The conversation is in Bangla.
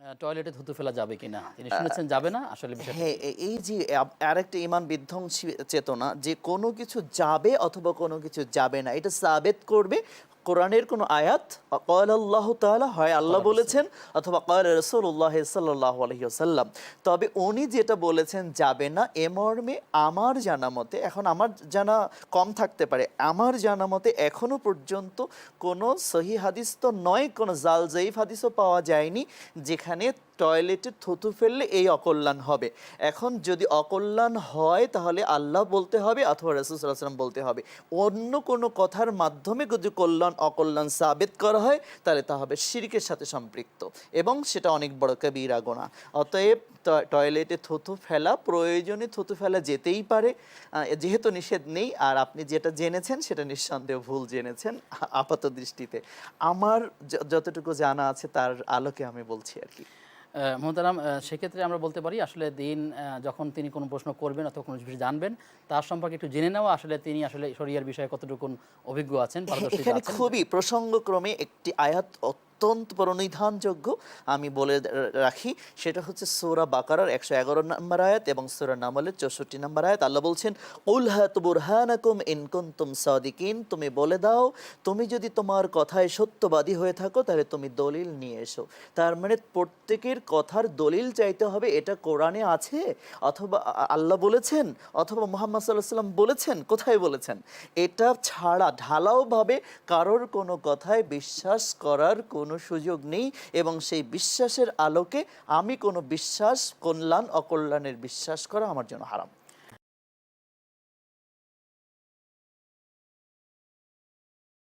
টয়লেটে থুতু ফেলা যাবে কিনা? তিনি শুনেছেন যাবে না? আসলে হ্যাঁ এই যে আরেকটা ইমান বিধ্বংসী চেতনা যে কোনো কিছু যাবে অথবা কোনো কিছু যাবে না এটা সাবেত করবে কোরআনের কোনো আয়াত আল্লাহ তালা হয় আল্লাহ বলেছেন। অথবা কয়াল রসুল্লাহ সাল্লাহ আলহিউসাল্লাম তবে উনি যেটা বলেছেন যাবে না এ মর্মে আমার জানা মতে এখন আমার জানা কম থাকতে পারে আমার জানা মতে এখনও পর্যন্ত কোনো সহি হাদিস তো নয় কোনো জাল জয়ীফ হাদিসও পাওয়া যায়নি যেখানে টয়লেটে থুতু ফেললে এই অকল্যাণ হবে। এখন যদি অকল্যাণ হয়, তাহলে আল্লাহ বলতে হবে অথবা রসুলাম বলতে হবে। অন্য কোনো কথার মাধ্যমে যদি কল্যাণ, অকল্যাণ সাবেত করা হয়, তাহলে তা হবে শিরকের সাথে সম্পৃক্ত এবং সেটা অনেক বড় কবিরা গোনা। অতএব টয়লেটে থুতু ফেলা প্রয়োজনে থুতু ফেলা যেতেই পারে যেহেতু নিষেধ নেই, আর আপনি যেটা জেনেছেন সেটা নিঃসন্দেহ ভুল জেনেছেন আপাত দৃষ্টিতে। আমার যতটুকু জানা আছে, তার আলোকে আমি বলছি আর কি। মোহতারাম সেক্ষেত্রে আমরা বলতে পারি আসলে দিন আহ, যখন তিনি কোনো প্রশ্ন করবেন অথবা কোনো কিছু জানবেন তার সম্পর্কে একটু জেনে নেওয়া আসলে তিনি আসলে শরিয়ার বিষয়ে কতটুকু অভিজ্ঞ আছেন এখানে আছেন। খুবই প্রসঙ্গক্রমে একটি আয়াত অত্যন্ত পরিধানযোগ্য আমি বলে রাখি। সেটা হচ্ছে সোরা বাকারার একশো এগারো নম্বর আয়াত এবং সোরা নামলের চৌষট্টি নম্বর আয়াত। আল্লাহ বলছেন, উল হাত বুরহানাকুম ইন কুনতুম সাদিকিন। তুমি বলে দাও, তুমি যদি তোমার কথায় সত্যবাদী হয়ে থাকো, তাহলে তুমি দলিল নিয়ে এসো। তার মানে প্রত্যেকের কথার দলিল চাইতে হবে, এটা কোরআনে আছে? অথবা আল্লাহ বলেছেন? অথবা মোহাম্মদ সাল্লাহ সাল্লাম বলেছেন? কোথায় বলেছেন? এটা ছাড়া ঢালাওভাবে কারোর কোনো কথায় বিশ্বাস করার কোনো সুযোগ নেই এবং সেই বিশ্বাসের আলোকে আমি কোনো বিশ্বাস, কল্যাণ, অকল্যাণের বিশ্বাস করা আমার জন্য হারাম।